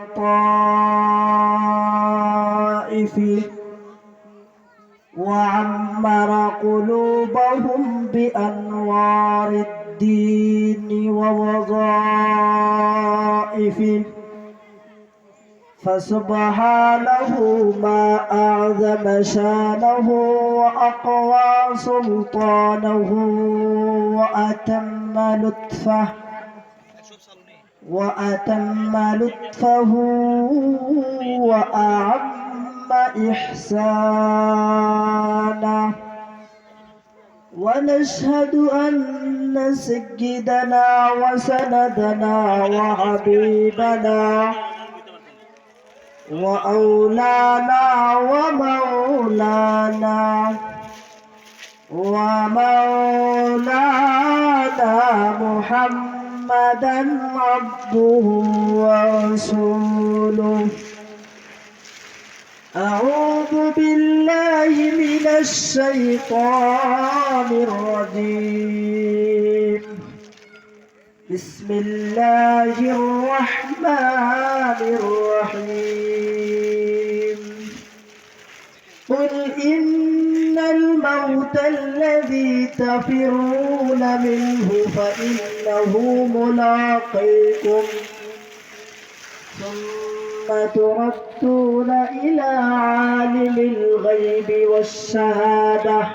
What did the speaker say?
الطائف وعمر قلوبهم بأنوار الدين ووظائفه فسبحانه ما أعظم شانه وأقوى سلطانه وأتم لطفه. وأتم لطفه وأعم إحسانه ونشهد أن سيدنا وسندنا وحبيبنا وأولانا ومولانا ومولانا محمدا عبده ورسوله. أعوذ بالله من الشيطان الرجيم. بسم الله الرحمن الرحيم. قل إن الموت الذي تفرون منه فإنه ملاقيكم ثم تردون إلى عالم الغيب والشهادة